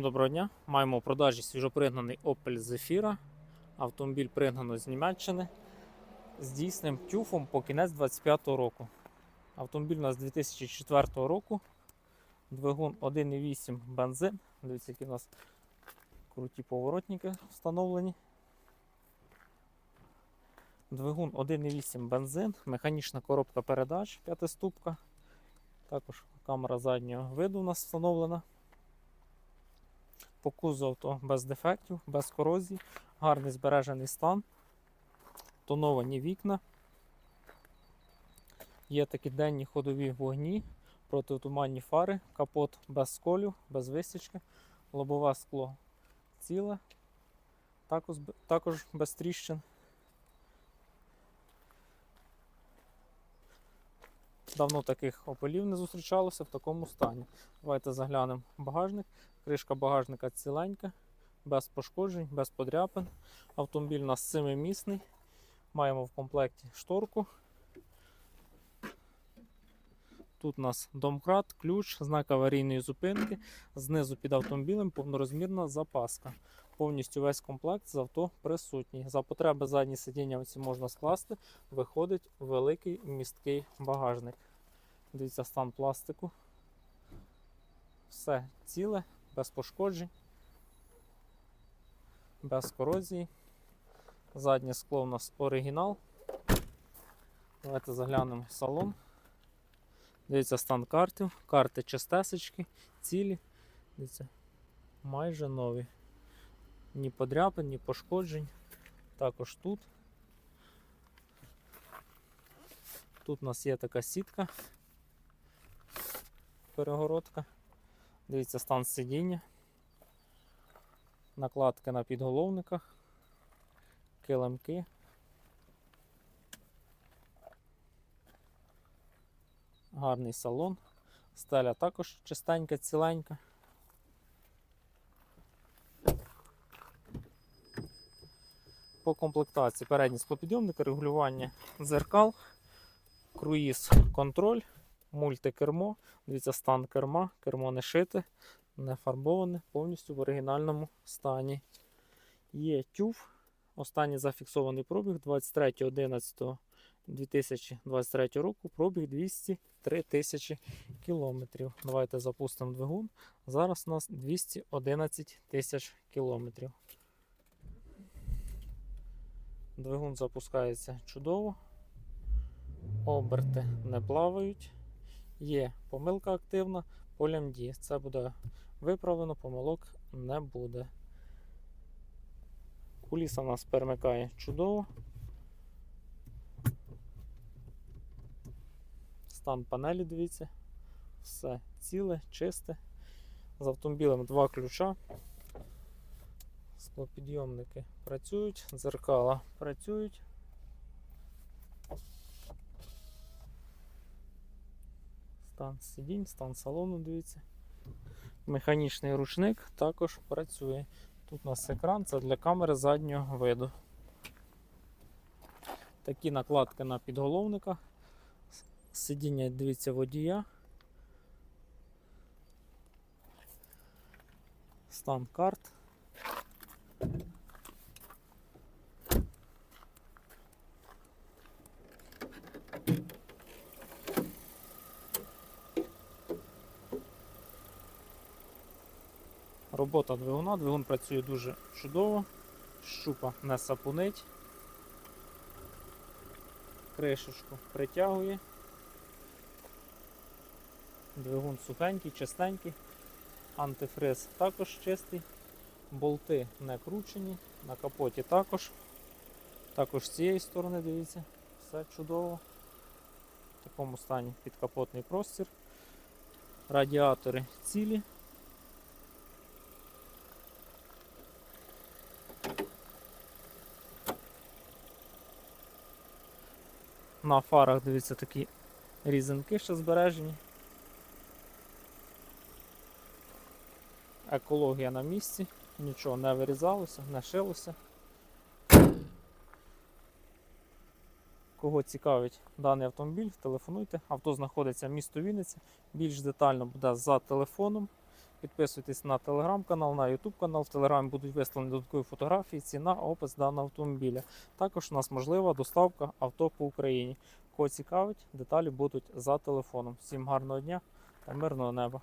Доброго дня. Маємо у продажі свіжопригнаний Opel Zafira. Автомобіль пригнано з Німеччини з дійсним тюфом по кінець 25-го року. Автомобіль у нас 2004 року. Двигун 1,8 бензин. Дивіться, які у нас круті поворотники встановлені. Двигун 1,8 бензин, механічна коробка передач п'ятиступка. Також камера заднього виду у нас встановлена. По кузову то без дефектів, без корозії, гарний збережений стан, тоновані вікна. Є такі денні ходові вогні, протитуманні фари, капот без сколів, без висічки, лобове скло ціле, також, також без тріщин. Давно таких опелів не зустрічалося в такому стані. Давайте заглянемо в багажник. Кришка багажника ціленька, без пошкоджень, без подряпин. Автомобіль у нас семимісний. Маємо в комплекті шторку. Тут у нас домкрат, ключ, знак аварійної зупинки. Знизу під автомобілем повнорозмірна запаска. Повністю весь комплект з авто присутній. За потреби задні сидіння оці можна скласти. Виходить великий місткий багажник. Дивіться стан пластику. Все ціле, без пошкоджень, без корозії. Заднє скло у нас оригінал. Давайте заглянемо в салон. Дивіться стан картів. Карти чистесечки, цілі. Дивіться, майже нові. Ні подряпин, ні пошкоджень. Також тут. Тут у нас є така сітка. Перегородка. Дивіться стан сидіння. Накладки на підголовниках, килимки. Гарний салон. Стеля також чистенька, ціленька. По комплектації передні склопідйомники, регулювання дзеркал, круїз контроль, мультикермо. Дивіться стан керма, кермо не шите, не фарбоване, повністю в оригінальному стані. Є тюф. Останній зафіксований пробіг 23.11.2023 року. Пробіг 203 тисячі кілометрів. Давайте запустимо двигун. Зараз у нас 211 тисяч кілометрів. Двигун запускається чудово. Оберти не плавають. Є помилка активна по лямді. Це буде виправлено, помилок не буде. Куліса нас перемикає чудово. Стан панелі, дивіться. Все ціле, чисте. З автомобілем два ключа. Склопідйомники працюють, дзеркала працюють. Стан сидінь, стан салону, дивіться. Механічний ручник також працює. Тут у нас екран, це для камери заднього виду. Такі накладки на підголовниках. Сидіння, дивіться, водія. Стан карт. Робота двигуна. Двигун працює дуже чудово. Щупа не сапунить. Кришечку притягує. Двигун сухенький, чистенький. Антифриз також чистий. Болти не кручені. На капоті також. Також з цієї сторони, дивіться, все чудово. В такому стані підкапотний простір. Радіатори цілі. На фарах, дивіться, такі різинки ще збережені. Екологія на місці, нічого не вирізалося, не шилося. Кого цікавить даний автомобіль, телефонуйте. Авто знаходиться в місто Вінниця. Більш детально буде за телефоном. Підписуйтесь на телеграм-канал, на ютуб канал. В телеграмі будуть вислані додаткові фотографії, ціна, опис даного автомобіля. Також у нас можлива доставка авто по Україні. Кого цікавить, деталі будуть за телефоном. Всім гарного дня та мирного неба.